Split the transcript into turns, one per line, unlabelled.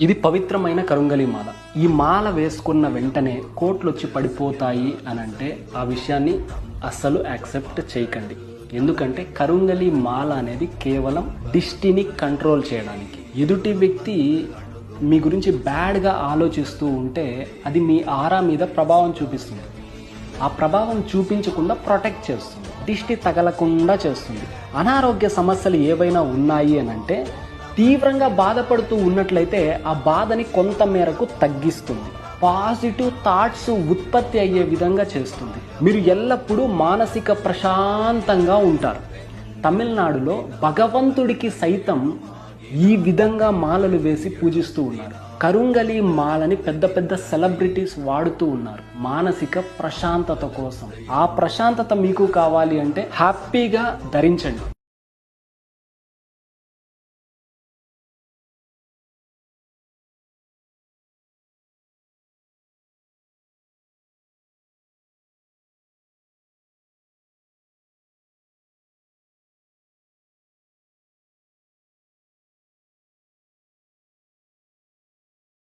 ఇది పవిత్రమైన కరుంగలి మాల. ఈ మాల వేసుకున్న వెంటనే కోట్లు వచ్చి పడిపోతాయి అని అంటే ఆ విషయాన్ని అస్సలు యాక్సెప్ట్ చేయకండి. ఎందుకంటే కరుంగలి మాల అనేది కేవలం దిష్టిని కంట్రోల్ చేయడానికి. ఎదుటి వ్యక్తి మీ గురించి బ్యాడ్గా ఆలోచిస్తూ ఉంటే అది మీ ఆరా మీద ప్రభావం చూపిస్తుంది. ఆ ప్రభావం చూపించకుండా ప్రొటెక్ట్ చేస్తుంది. దిష్టి తగలకుండా చేస్తుంది. అనారోగ్య సమస్యలు ఏవైనా ఉన్నాయి అని అంటే తీవ్రంగా బాధపడుతూ ఉన్నట్లయితే ఆ బాధని కొంత మేరకు తగ్గిస్తుంది. పాజిటివ్ థాట్స్ ఉత్పత్తి అయ్యే విధంగా చేస్తుంది. మీరు ఎల్లప్పుడూ మానసిక ప్రశాంతంగా ఉంటారు. తమిళనాడులో భగవంతుడికి సైతం ఈ విధంగా మాలలు వేసి పూజిస్తూ ఉన్నారు. కరుంగలి మాలని పెద్ద పెద్ద సెలబ్రిటీస్ వాడుతూ ఉన్నారు. మానసిక ప్రశాంతత కోసం. ఆ ప్రశాంతత మీకు కావాలి అంటే హ్యాపీగా ధరించండి.